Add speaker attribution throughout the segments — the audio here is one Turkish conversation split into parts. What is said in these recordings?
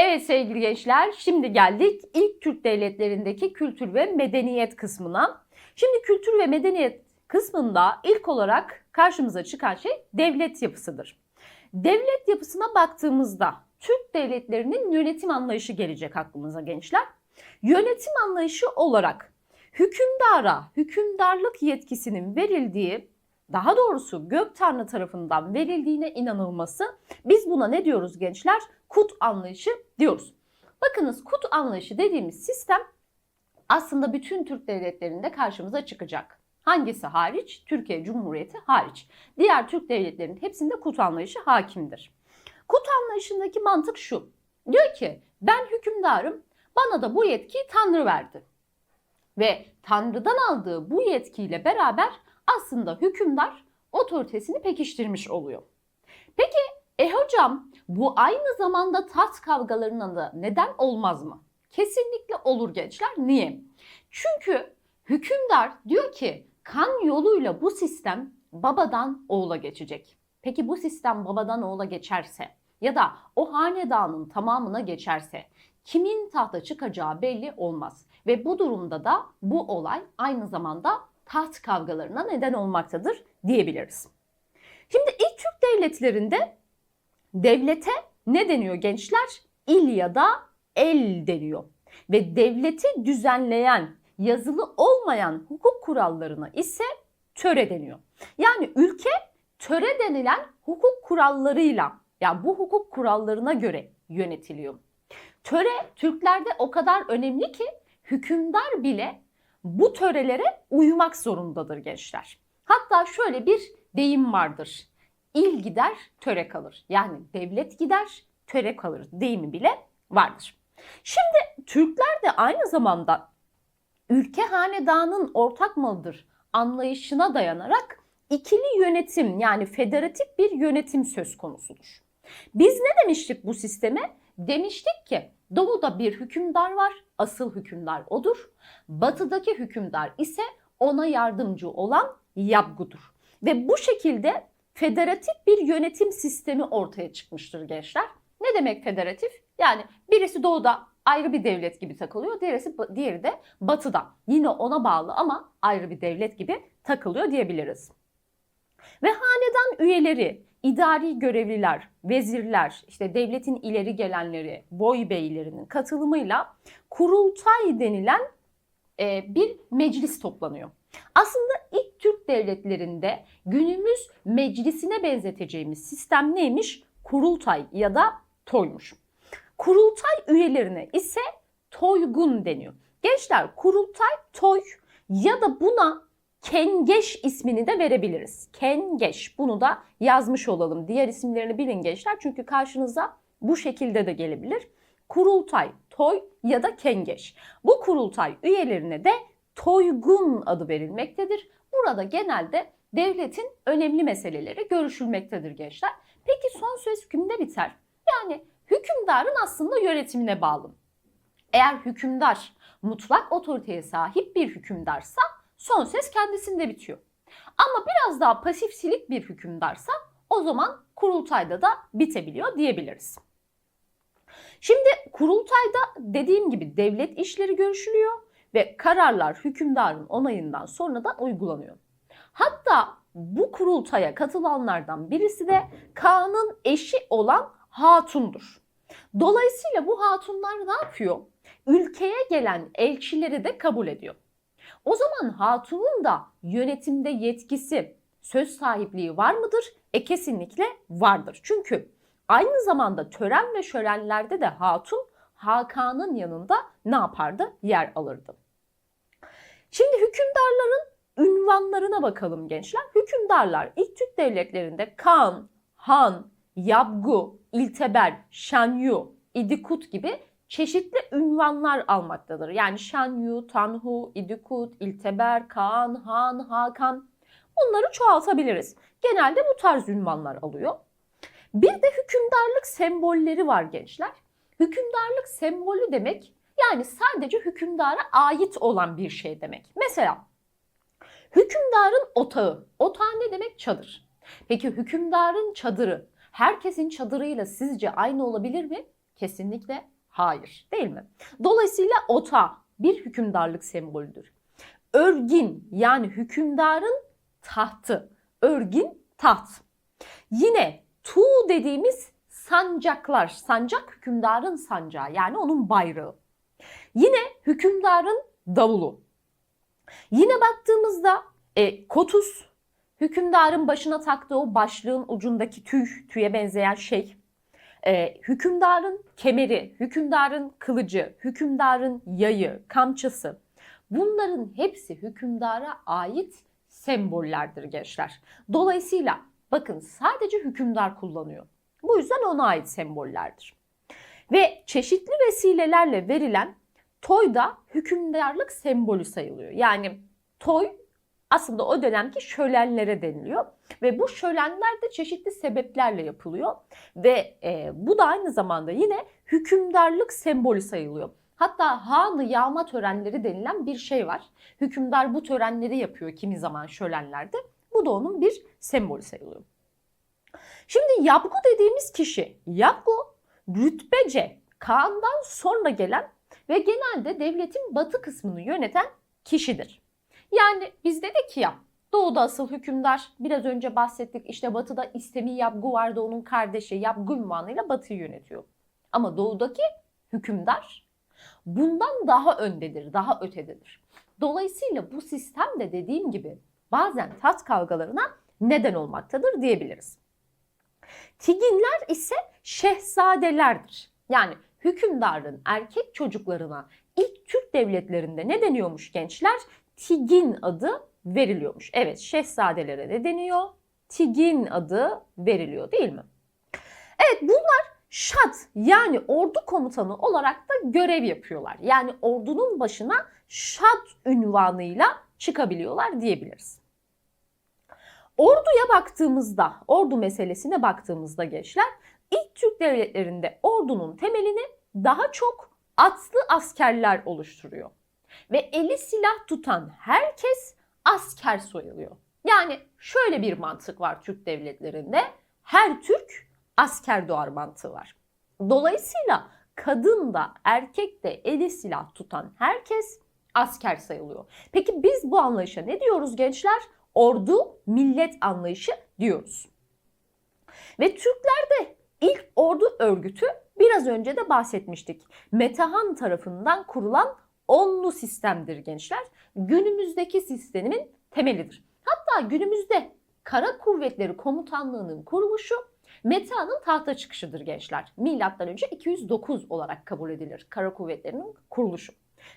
Speaker 1: Evet sevgili gençler, şimdi geldik ilk Türk devletlerindeki kültür ve medeniyet kısmına. Şimdi kültür ve medeniyet kısmında ilk olarak karşımıza çıkan şey devlet yapısıdır. Devlet yapısına baktığımızda Türk devletlerinin yönetim anlayışı gelecek aklımıza gençler. Yönetim anlayışı olarak hükümdara hükümdarlık yetkisinin verildiği, daha doğrusu gök tanrı tarafından verildiğine inanılması biz buna ne diyoruz gençler? Kut anlayışı diyoruz. Bakınız kut anlayışı dediğimiz sistem aslında bütün Türk devletlerinde karşımıza çıkacak. Hangisi hariç? Türkiye Cumhuriyeti hariç. Diğer Türk devletlerinin hepsinde kut anlayışı hakimdir. Kut anlayışındaki mantık şu. Diyor ki ben hükümdarım, bana da bu yetkiyi Tanrı verdi. Ve Tanrı'dan aldığı bu yetkiyle beraber aslında hükümdar otoritesini pekiştirmiş oluyor. Peki e hocam bu aynı zamanda taht kavgalarına da neden olmaz mı? Kesinlikle olur gençler. Niye? Çünkü hükümdar diyor ki kan yoluyla bu sistem babadan oğula geçecek. Peki bu sistem babadan oğula geçerse ya da o hanedanın tamamına geçerse kimin tahta çıkacağı belli olmaz. Ve bu durumda da bu olay aynı zamanda taht kavgalarına neden olmaktadır diyebiliriz. Şimdi ilk Türk devletlerinde devlete ne deniyor gençler? İl ya da el deniyor. Ve devleti düzenleyen yazılı olmayan hukuk kurallarına ise töre deniyor. Yani ülke töre denilen hukuk kurallarıyla yani bu hukuk kurallarına göre yönetiliyor. Töre Türklerde o kadar önemli ki hükümdar bile bu törelere uymak zorundadır gençler. Hatta şöyle bir deyim vardır. İl gider, töre kalır. Yani devlet gider, töre kalır deyimi bile vardır. Şimdi Türkler de aynı zamanda ülke hanedanın ortak malıdır anlayışına dayanarak ikili yönetim yani federatif bir yönetim söz konusudur. Biz ne demiştik bu sisteme? Demiştik ki doğuda bir hükümdar var, asıl hükümdar odur. Batıdaki hükümdar ise ona yardımcı olan Yabgu'dur. Ve bu şekilde federatif bir yönetim sistemi ortaya çıkmıştır gençler. Ne demek federatif? Yani birisi doğuda ayrı bir devlet gibi takılıyor, diğerisi diğeri de batıda. Yine ona bağlı ama ayrı bir devlet gibi takılıyor diyebiliriz. Ve hanedan üyeleri, idari görevliler, vezirler, işte devletin ileri gelenleri, boy beylerinin katılımıyla kurultay denilen e, bir meclis toplanıyor. Aslında ilk Türk devletlerinde günümüz meclisine benzeteceğimiz sistem neymiş? Kurultay ya da toymuş. Kurultay üyelerine ise toygun deniyor. Gençler kurultay, toy ya da buna kengeş ismini de verebiliriz. Kengeş bunu da yazmış olalım. Diğer isimlerini bilin gençler çünkü karşınıza bu şekilde de gelebilir. Kurultay, toy ya da kengeş. Bu kurultay üyelerine de toygun adı verilmektedir. Burada genelde devletin önemli meseleleri görüşülmektedir gençler. Peki son söz kimde biter? Yani hükümdarın aslında yönetimine bağlı. Eğer hükümdar mutlak otoriteye sahip bir hükümdarsa son ses kendisinde bitiyor. Ama biraz daha pasif silik bir hükümdarsa o zaman kurultayda da bitebiliyor diyebiliriz. Şimdi kurultayda dediğim gibi devlet işleri görüşülüyor ve kararlar hükümdarın onayından sonra da uygulanıyor. Hatta bu kurultaya katılanlardan birisi de Kaan'ın eşi olan Hatun'dur. Dolayısıyla bu hatunlar ne yapıyor? Ülkeye gelen elçileri de kabul ediyor. O zaman hatunun da yönetimde yetkisi, söz sahipliği var mıdır? E kesinlikle vardır. Çünkü aynı zamanda tören ve şölenlerde de hatun Hakan'ın yanında ne yapardı? Yer alırdı. Şimdi hükümdarların ünvanlarına bakalım gençler. Hükümdarlar ilk Türk devletlerinde Kan, Han, Yabgu, İlteber, Şanyu, İdikut gibi çeşitli ünvanlar almaktadır. Yani Şanyu, Tanhu, İdikut, İlteber, Kaan, Han, Hakan bunları çoğaltabiliriz. Genelde bu tarz ünvanlar alıyor. Bir de hükümdarlık sembolleri var gençler. Hükümdarlık sembolü demek yani sadece hükümdara ait olan bir şey demek. Mesela hükümdarın otağı. Otağı ne demek? Çadır. Peki hükümdarın çadırı herkesin çadırıyla sizce aynı olabilir mi? Kesinlikle hayır değil mi? Dolayısıyla ota bir hükümdarlık sembolüdür. Örgin yani hükümdarın tahtı. Örgin taht. Yine tu dediğimiz sancaklar. Sancak hükümdarın sancağı yani onun bayrağı. Yine hükümdarın davulu. Yine baktığımızda e, kotus hükümdarın başına taktığı o başlığın ucundaki tüy, tüye benzeyen şey. E, hükümdarın kemeri, hükümdarın kılıcı, hükümdarın yayı, kamçısı. Bunların hepsi hükümdara ait sembollerdir gençler. Dolayısıyla bakın sadece hükümdar kullanıyor. Bu yüzden ona ait sembollerdir. Ve çeşitli vesilelerle verilen toy da hükümdarlık sembolü sayılıyor. Yani toy aslında o dönemki şölenlere deniliyor ve bu şölenler de çeşitli sebeplerle yapılıyor ve e, bu da aynı zamanda yine hükümdarlık sembolü sayılıyor. Hatta hanı yağma törenleri denilen bir şey var. Hükümdar bu törenleri yapıyor kimi zaman şölenlerde. Bu da onun bir sembolü sayılıyor. Şimdi Yapgu dediğimiz kişi, Yapgu rütbece Kaan'dan sonra gelen ve genelde devletin batı kısmını yöneten kişidir. Yani biz dedik ya Doğuda asıl hükümdar biraz önce bahsettik işte batıda İstemi Yapgu vardı onun kardeşi Yapgu ünvanıyla batıyı yönetiyor. Ama doğudaki hükümdar bundan daha öndedir, daha ötededir. Dolayısıyla bu sistem de dediğim gibi bazen tat kavgalarına neden olmaktadır diyebiliriz. Tiginler ise şehzadelerdir. Yani hükümdarın erkek çocuklarına ilk Türk devletlerinde ne deniyormuş gençler? Tigin adı veriliyormuş. Evet şehzadelere ne deniyor? Tigin adı veriliyor değil mi? Evet bunlar şat yani ordu komutanı olarak da görev yapıyorlar. Yani ordunun başına şat ünvanıyla çıkabiliyorlar diyebiliriz. Orduya baktığımızda, ordu meselesine baktığımızda gençler, ilk Türk devletlerinde ordunun temelini daha çok atlı askerler oluşturuyor. Ve eli silah tutan herkes asker soyuluyor. Yani şöyle bir mantık var Türk devletlerinde. Her Türk asker doğar mantığı var. Dolayısıyla kadın da erkek de eli silah tutan herkes asker sayılıyor. Peki biz bu anlayışa ne diyoruz gençler? Ordu millet anlayışı diyoruz. Ve Türklerde ilk ordu örgütü biraz önce de bahsetmiştik. Metehan tarafından kurulan onlu sistemdir gençler. Günümüzdeki sistemin temelidir. Hatta günümüzde Kara Kuvvetleri Komutanlığı'nın kuruluşu Metehan'ın tahta çıkışıdır gençler. Milattan önce 209 olarak kabul edilir Kara Kuvvetleri'nin kuruluşu.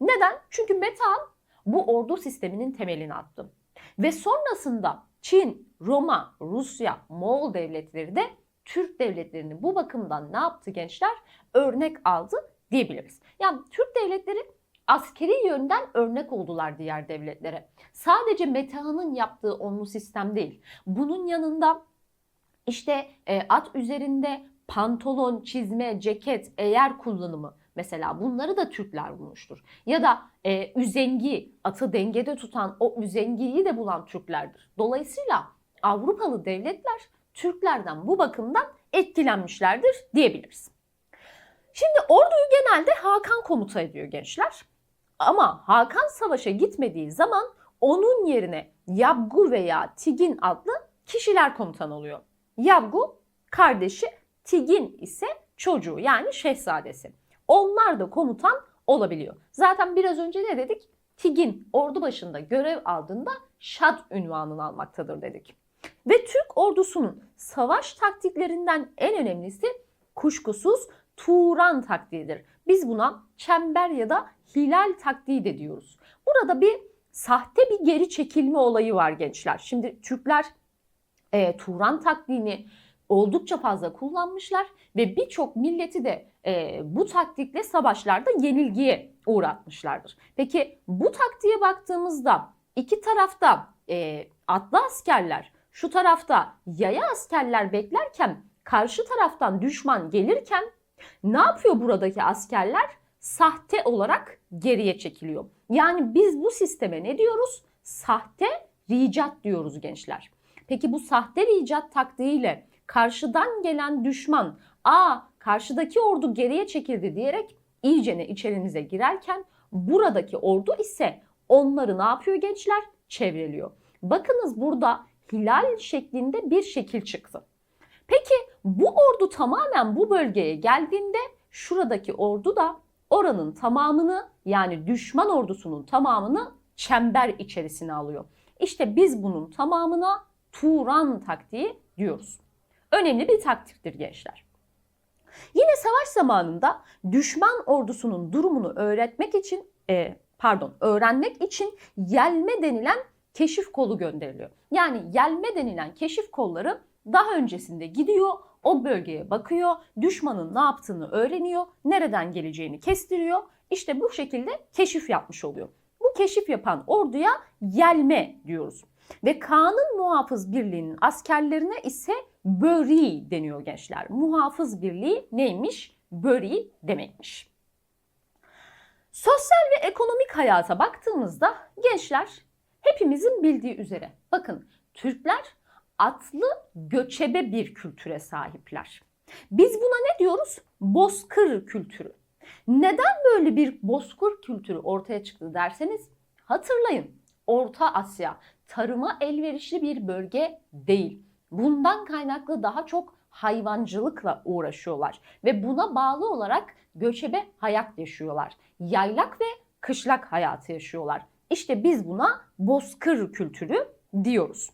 Speaker 1: Neden? Çünkü Metehan bu ordu sisteminin temelini attı. Ve sonrasında Çin, Roma, Rusya, Moğol devletleri de Türk devletlerini bu bakımdan ne yaptı gençler? Örnek aldı diyebiliriz. Yani Türk devletleri askeri yönden örnek oldular diğer devletlere. Sadece Metehan'ın yaptığı onlu sistem değil. Bunun yanında işte e, at üzerinde pantolon, çizme, ceket, eğer kullanımı mesela bunları da Türkler bulmuştur. Ya da e, üzengi, atı dengede tutan o üzengiyi de bulan Türklerdir. Dolayısıyla Avrupalı devletler Türklerden bu bakımdan etkilenmişlerdir diyebiliriz. Şimdi orduyu genelde Hakan komuta ediyor gençler. Ama Hakan savaşa gitmediği zaman onun yerine Yabgu veya Tigin adlı kişiler komutan oluyor. Yabgu kardeşi, Tigin ise çocuğu yani şehzadesi. Onlar da komutan olabiliyor. Zaten biraz önce ne dedik? Tigin ordu başında görev aldığında şad ünvanını almaktadır dedik. Ve Türk ordusunun savaş taktiklerinden en önemlisi kuşkusuz Turan taktiğidir. Biz buna çember ya da hilal taktiği de diyoruz. Burada bir sahte bir geri çekilme olayı var gençler. Şimdi Türkler e, Turan taktiğini oldukça fazla kullanmışlar ve birçok milleti de e, bu taktikle savaşlarda yenilgiye uğratmışlardır. Peki bu taktiğe baktığımızda iki tarafta e, atlı askerler, şu tarafta yaya askerler beklerken karşı taraftan düşman gelirken ne yapıyor buradaki askerler? Sahte olarak geriye çekiliyor. Yani biz bu sisteme ne diyoruz? Sahte ricat diyoruz gençler. Peki bu sahte ricat taktiğiyle karşıdan gelen düşman aa karşıdaki ordu geriye çekildi diyerek iyicene içerinize girerken buradaki ordu ise onları ne yapıyor gençler? Çevreliyor. Bakınız burada hilal şeklinde bir şekil çıktı. Peki bu ordu tamamen bu bölgeye geldiğinde şuradaki ordu da oranın tamamını yani düşman ordusunun tamamını çember içerisine alıyor. İşte biz bunun tamamına Turan taktiği diyoruz. Önemli bir taktiktir gençler. Yine savaş zamanında düşman ordusunun durumunu öğretmek için e, pardon öğrenmek için yelme denilen keşif kolu gönderiliyor. Yani yelme denilen keşif kolları daha öncesinde gidiyor, o bölgeye bakıyor, düşmanın ne yaptığını öğreniyor, nereden geleceğini kestiriyor. İşte bu şekilde keşif yapmış oluyor. Bu keşif yapan orduya yelme diyoruz. Ve Kaan'ın muhafız birliğinin askerlerine ise böri deniyor gençler. Muhafız birliği neymiş? Böri demekmiş. Sosyal ve ekonomik hayata baktığımızda gençler hepimizin bildiği üzere bakın Türkler atlı göçebe bir kültüre sahipler. Biz buna ne diyoruz? Bozkır kültürü. Neden böyle bir bozkır kültürü ortaya çıktı derseniz hatırlayın. Orta Asya tarıma elverişli bir bölge değil. Bundan kaynaklı daha çok hayvancılıkla uğraşıyorlar ve buna bağlı olarak göçebe hayat yaşıyorlar. Yaylak ve kışlak hayatı yaşıyorlar. İşte biz buna bozkır kültürü diyoruz.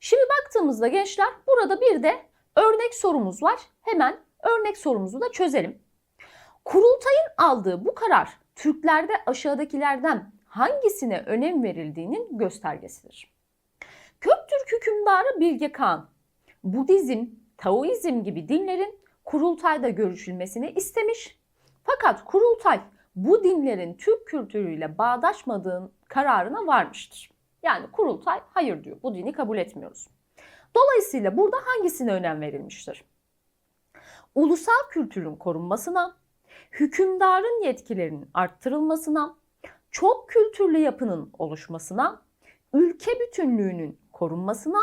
Speaker 1: Şimdi baktığımızda gençler burada bir de örnek sorumuz var. Hemen örnek sorumuzu da çözelim. Kurultayın aldığı bu karar Türklerde aşağıdakilerden hangisine önem verildiğinin göstergesidir. Köktürk hükümdarı Bilge Kağan, Budizm, Taoizm gibi dinlerin kurultayda görüşülmesini istemiş. Fakat kurultay bu dinlerin Türk kültürüyle bağdaşmadığın kararına varmıştır. Yani kurultay hayır diyor. Bu dini kabul etmiyoruz. Dolayısıyla burada hangisine önem verilmiştir? Ulusal kültürün korunmasına, hükümdarın yetkilerinin arttırılmasına, çok kültürlü yapının oluşmasına, ülke bütünlüğünün korunmasına,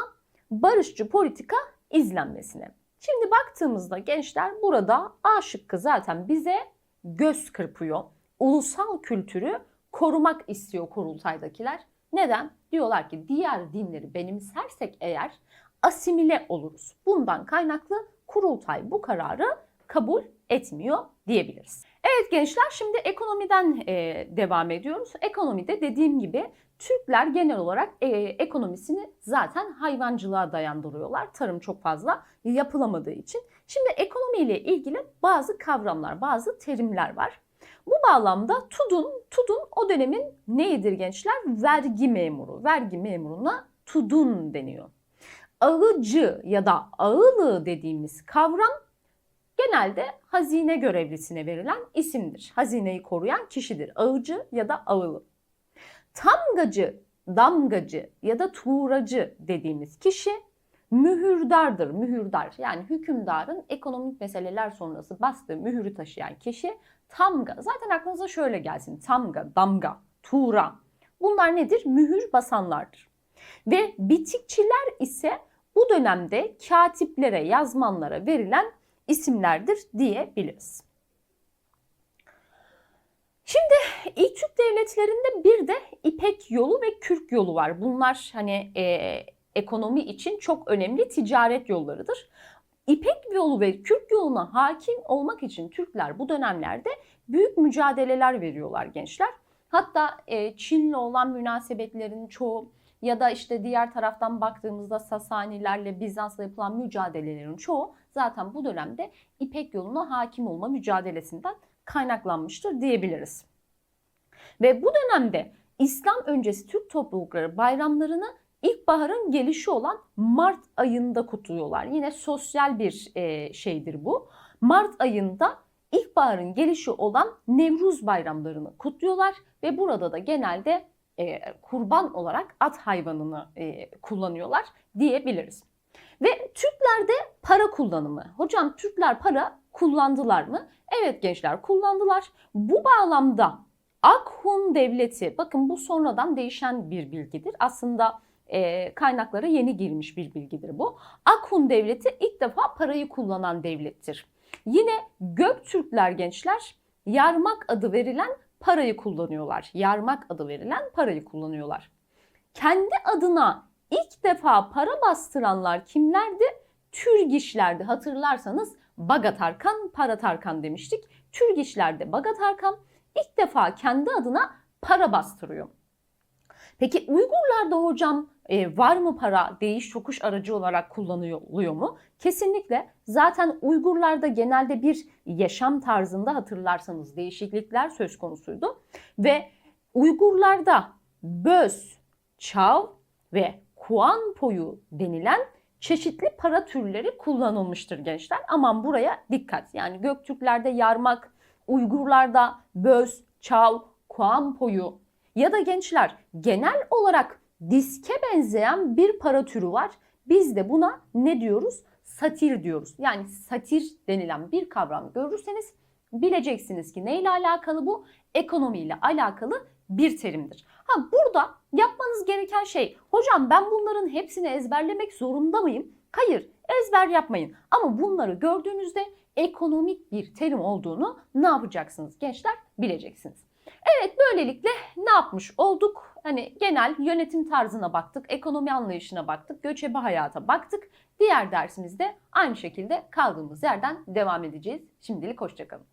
Speaker 1: barışçı politika izlenmesine. Şimdi baktığımızda gençler burada A şıkkı zaten bize göz kırpıyor. Ulusal kültürü korumak istiyor kurultaydakiler. Neden? Diyorlar ki diğer dinleri benimsersek eğer asimile oluruz. Bundan kaynaklı kurultay bu kararı kabul etmiyor diyebiliriz. Evet gençler şimdi ekonomiden e, devam ediyoruz. Ekonomide dediğim gibi Türkler genel olarak e, ekonomisini zaten hayvancılığa dayandırıyorlar. Tarım çok fazla yapılamadığı için. Şimdi ekonomiyle ilgili bazı kavramlar, bazı terimler var. Bu bağlamda TUD'un, TUD'un o dönemin neyidir gençler? Vergi memuru. Vergi memuruna TUD'un deniyor. Ağıcı ya da ağılı dediğimiz kavram genelde hazine görevlisine verilen isimdir. Hazineyi koruyan kişidir. Ağıcı ya da ağılı. Tamgacı, damgacı ya da tuğracı dediğimiz kişi mühürdardır. Mühürdar yani hükümdarın ekonomik meseleler sonrası bastığı mühürü taşıyan kişi tamga. Zaten aklınıza şöyle gelsin. Tamga, damga, tuğra. Bunlar nedir? Mühür basanlardır. Ve bitikçiler ise bu dönemde katiplere, yazmanlara verilen isimlerdir diyebiliriz. Şimdi ilk Türk devletlerinde bir de İpek yolu ve Kürk yolu var. Bunlar hani e, ekonomi için çok önemli ticaret yollarıdır. İpek yolu ve Kürk yoluna hakim olmak için Türkler bu dönemlerde büyük mücadeleler veriyorlar gençler. Hatta e, Çin'le olan münasebetlerin çoğu ya da işte diğer taraftan baktığımızda Sasanilerle Bizans'la yapılan mücadelelerin çoğu zaten bu dönemde İpek yoluna hakim olma mücadelesinden kaynaklanmıştır diyebiliriz. Ve bu dönemde İslam öncesi Türk toplulukları bayramlarını ilkbaharın gelişi olan Mart ayında kutluyorlar. Yine sosyal bir e, şeydir bu. Mart ayında ilkbaharın gelişi olan Nevruz bayramlarını kutluyorlar ve burada da genelde e, kurban olarak at hayvanını e, kullanıyorlar diyebiliriz. Ve Türklerde para kullanımı. Hocam Türkler para kullandılar mı? Evet gençler kullandılar. Bu bağlamda Akhun Devleti, bakın bu sonradan değişen bir bilgidir. Aslında e, kaynaklara yeni girmiş bir bilgidir bu. Akhun Devleti ilk defa parayı kullanan devlettir. Yine Göktürkler gençler yarmak adı verilen parayı kullanıyorlar. Yarmak adı verilen parayı kullanıyorlar. Kendi adına ilk defa para bastıranlar kimlerdi? Türgişlerdi. Hatırlarsanız Bagatarkan, Paratarkan demiştik. Türgişlerde Bagatarkan ilk defa kendi adına para bastırıyor. Peki Uygurlarda hocam e, var mı para değiş tokuş aracı olarak kullanılıyor mu? Kesinlikle. Zaten Uygurlarda genelde bir yaşam tarzında hatırlarsanız değişiklikler söz konusuydu. Ve Uygurlarda Böz, Çav ve Kuanpoyu denilen çeşitli para türleri kullanılmıştır gençler. Aman buraya dikkat. Yani Göktürklerde yarmak, Uygurlarda Böz, Çav, Kuanpoyu ya da gençler genel olarak diske benzeyen bir para türü var. Biz de buna ne diyoruz? Satir diyoruz. Yani satir denilen bir kavram görürseniz bileceksiniz ki neyle alakalı bu? Ekonomiyle alakalı bir terimdir. Ha burada yapmanız gereken şey hocam ben bunların hepsini ezberlemek zorunda mıyım? Hayır ezber yapmayın ama bunları gördüğünüzde ekonomik bir terim olduğunu ne yapacaksınız gençler bileceksiniz. Evet böylelikle ne yapmış olduk? Hani genel yönetim tarzına baktık, ekonomi anlayışına baktık, göçebe hayata baktık. Diğer dersimizde aynı şekilde kaldığımız yerden devam edeceğiz. Şimdilik hoşçakalın.